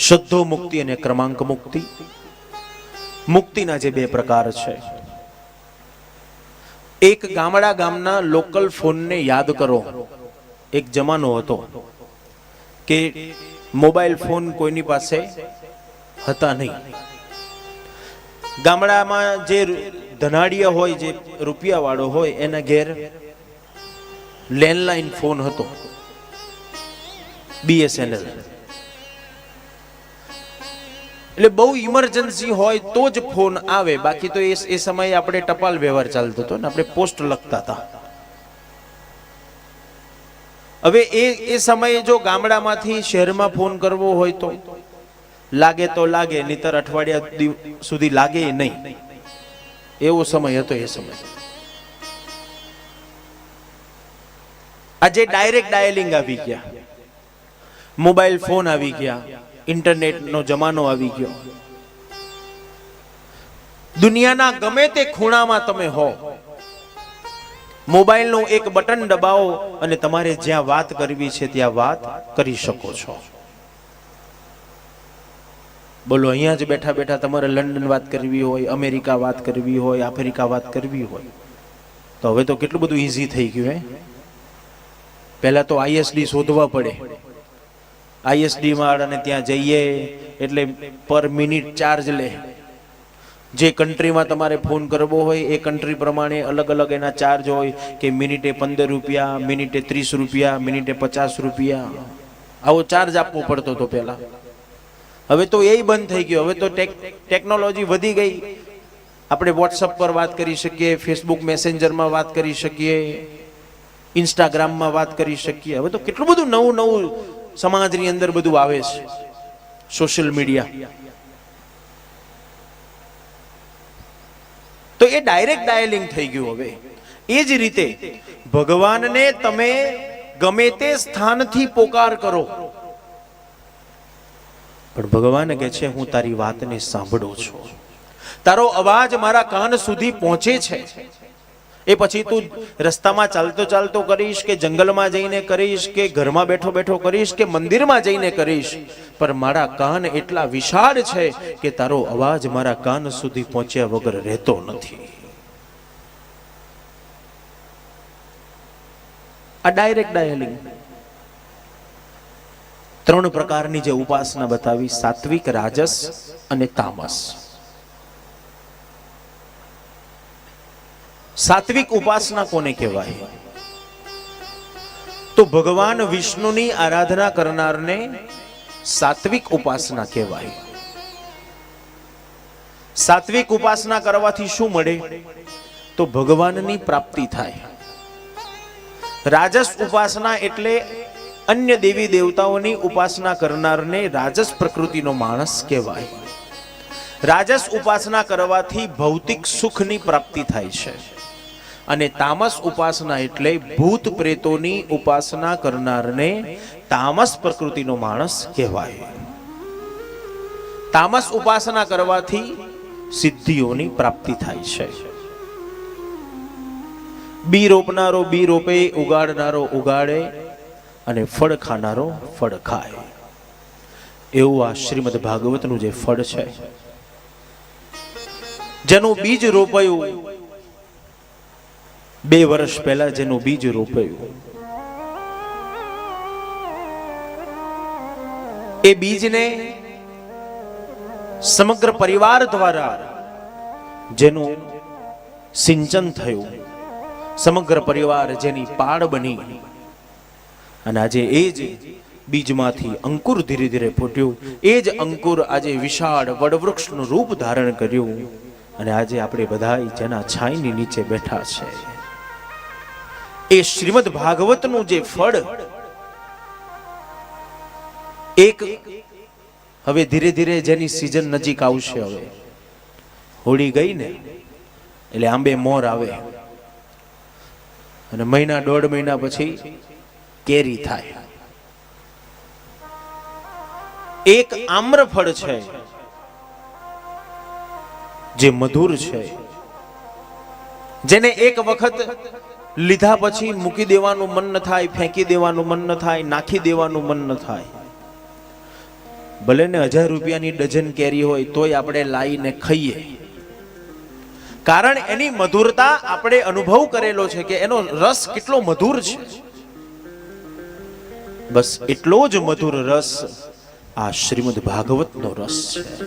શુદ્ધો મુક્તિ અને ક્રમાંક મુક્તિ. મુક્તિના જે બે પ્રકાર છે. એક ગામડા ગામના લોકલ ફોનને યાદ કરો. એક જમાનો હતો કે મોબાઈલ ફોન કોઈની પાસે હતા નહીં. ગામડામાં જે ધનાડિયા હોય, જે રૂપિયા વાળો હોય, એના ઘેર લેન્ડલાઈન ફોન હતો. બીએસએનએલ એટલે બહુ ઇમરજન્સી હોય તો જ ફોન આવે. બાકી તો એ સમયે આપણે ટપાલ વ્યવહાર ચાલતો હતો ને આપણે પોસ્ટ લખતા હતા. હવે એ એ સમયે જો ગામડામાંથી શહેરમાં ફોન કરવો હોય તો લાગે તો લાગે, નહીતર અઠવાડિયા સુધી લાગે નહીં. એવો સમય હતો એ સમય. આજે ડાયરેક્ટ ડાયલિંગ આવી ગયા. મોબાઈલ ફોન આવી ગયા. ઇન્ટરનેટનો જમાનો આવી ગયો. દુનિયાના ગમે તે ખૂણામાં તમે હો, મોબાઈલનું એક બટન દબાવો અને તમારે જ્યાં વાત કરવી છે ત્યાં વાત કરી શકો છો. બોલો, અહીંયા જ બેઠા બેઠા તમારે લંડન વાત કરવી હોય, અમેરિકા વાત કરવી હોય, આફ્રિકા વાત કરવી હોય. તો હવે તો કેટલું બધું ઈઝી થઈ ગયું હે. પહેલા તો આઈએસડી શોધવા પડે. આઈએસડી માર્ડ અને ત્યાં જઈએ એટલે પર મિનિટ ચાર્જ લે. જે કન્ટ્રીમાં તમારે ફોન કરવો હોય, એ કન્ટ્રી પ્રમાણે અલગ અલગ એના ચાર્જ હોય કે મિનિટે પંદર રૂપિયા મિનિટે ત્રીસ રૂપિયા મિનિટે પચાસ રૂપિયા. આવો ચાર્જ આપવો પડતો હતો પહેલા. હવે તો એ બંધ થઈ ગયો. હવે તો ટેક ટેકનોલોજી વધી ગઈ. આપણે વોટ્સઅપ પર વાત કરી શકીએ ફેસબુક મેસેન્જરમાં વાત કરી શકીએ ઇન્સ્ટાગ્રામમાં વાત કરી શકીએ. હવે તો કેટલું બધું નવું નવું સમાજની અંદર બધું આવે છે. Social media. તો એ ડાયરેક્ટ ડાયલિંગ થઈ ગયું હવે. એ જ રીતે ભગવાનને તમે ગમે તે સ્થાનથી પોકાર કરો. પણ ભગવાન કહે છે, હું તારી વાતને સાંભળું છું. તારો અવાજ મારા કાન સુધી પહોંચે છે. એ પછી તું રસ્તામાં ચાલતો ચાલતો કરીશ કે જંગલમાં જઈને કરીશ કે ઘરમાં બેઠો બેઠો કરીશ કે મંદિરમાં જઈને કરીશ? પણ મારા કાન એટલા વિશાળ છે કે તારો અવાજ મારા કાન સુધી પહોંચ્યા વગર રહેતો નથી. આ ડાયરેક્ટ ડાયલિંગ ત્રણ પ્રકારની જે ઉપાસના બતાવી, સાત્વિક, રાજસ અને તામસ. સાત્વિક ઉપાસના કોને કહેવાય? તો ભગવાન વિષ્ણુની આરાધના કરનારને સાત્વિક ઉપાસના કહેવાય. સાત્વિક ઉપાસના કરવાથી શું મળે? તો ભગવાનની પ્રાપ્તિ થાય. રાજસ ઉપાસના એટલે અન્ય દેવી દેવતાઓની ઉપાસના કરનારને રાજસ પ્રકૃતિનો માણસ કહેવાય. રાજસ ઉપાસના કરવાથી ભૌતિક સુખની પ્રાપ્તિ થાય છે. અને તામસ ઉપાસના એટલે ભૂત પ્રેતોની ઉપાસના કરનારને તામસ પ્રકૃતિનો માણસ કહેવાય. તામસ ઉપાસના કરવાથી સિદ્ધિઓની પ્રાપ્તિ થાય છે. બી રોપનારો બી રોપે, ઉગાડનારો ઉગાડે અને ફળ ખાનારો ફળ ખાય. એવું આ શ્રીમદ ભાગવતનું જે ફળ છે. જેનું બીજ રોપાયું બે વર્ષ પહેલા જેનું બીજ રોપાયું એ બીજને સમગ્ર પરિવાર દ્વારા જેનું સિંચન થયું, સમગ્ર પરિવાર જેની પાડ બની અને આજે એ જ બીજમાંથી અંકુર ધીરે ધીરે ફૂટ્યું. એ જ અંકુર આજે વિશાળ વડવૃક્ષનું રૂપ ધારણ કર્યું અને આજે આપણે બધા જેના છાંયની નીચે બેઠા છે. એ શ્રીમદ ભાગવતનું જે ફળ, એક હવે ધીરે ધીરે જેની સિઝન નજીક આવશે હવે. હોળી ગઈ ને, એટલે આંબે મોર આવે. અને મહિના દોઢ મહિના પછી કેરી થાય. એક આમ્રફળ છે, જે મધુર છે. જેને એક વખત લીધા પછી મૂકી દેવાનું મન ન થાય, ફેંકી દેવાનું મન ન થાય, નાખી દેવાનું મન ન થાય. ભલે ને હજાર રૂપિયાની ડઝન કેરી હોય, તોય આપણે લાવીને ખાઈએ. કારણ એની મધુરતા આપણે અનુભવ કરેલો છે કે એનો રસ કેટલો મધુર છે. બસ એટલો જ મધુર રસ આ શ્રીમદ ભાગવતનો રસ છે.